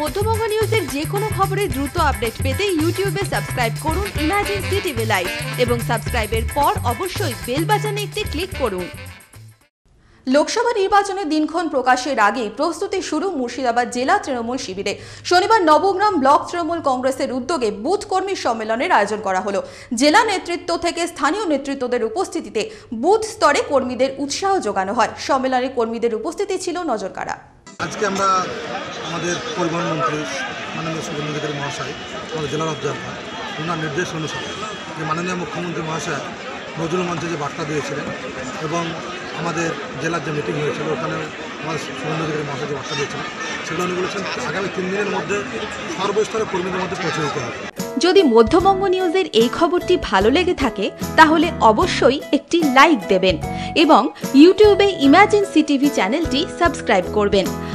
মধ্যবঙ্গ নিউজের যে কোনো খবরের দ্রুত আপডেট পেতে ইউটিউবে সাবস্ক্রাইব করুন ইমাজিন সিটিভি লাইভ এবং সাবস্ক্রাইবের পর অবশ্যই বেল বাটনে একটি ক্লিক করুন। লোকসভা নির্বাচনের দিনক্ষণ প্রকাশের আগেই প্রস্তুতি শুরু মুর্শিদাবাদ জেলা তৃণমূল শিবিরে। শনিবার নবগ্রাম ব্লক তৃণমূল কংগ্রেসের উদ্যোগে বুথ কর্মী সম্মেলনের আয়োজন করা হলো। জেলা নেতৃত্ব থেকে স্থানীয় নেতৃত্বদের উপস্থিতিতে বুথ স্তরে কর্মীদের উৎসাহ যোগানো হয়। সম্মেলনে কর্মীদের উপস্থিতি ছিল নজরকাড়া। আজকে আমরা আমাদের পরিবহন মন্ত্রী মাননীয় শুভেন্দু অধিকারী মহাশয়, আমাদের জেলার অবজারভার ওনার নির্দেশ অনুসারে যে মাননীয় মুখ্যমন্ত্রী মহাশয় নজরুল মঞ্চে যে বার্তা দিয়েছিলেন এবং আমাদের জেলার যে মিটিং হয়েছিল, ওখানে আমাদের শুভেন্দু অধিকারী মহাশয় যে বার্তা দিয়েছিলেন, সেগুলো উনি বলেছেন আগামী তিন দিনের মধ্যে সর্বস্তরের কর্মীদের মধ্যে পৌঁছে দিতে হবে। যদি মধ্যবঙ্গ নিউজের এই খবরটি ভালো লেগে থাকে, তাহলে অবশ্যই একটি লাইক দেবেন এবং ইউটিউবে ইমাজিন সিটিভি চ্যানেলটি সাবস্ক্রাইব করবেন।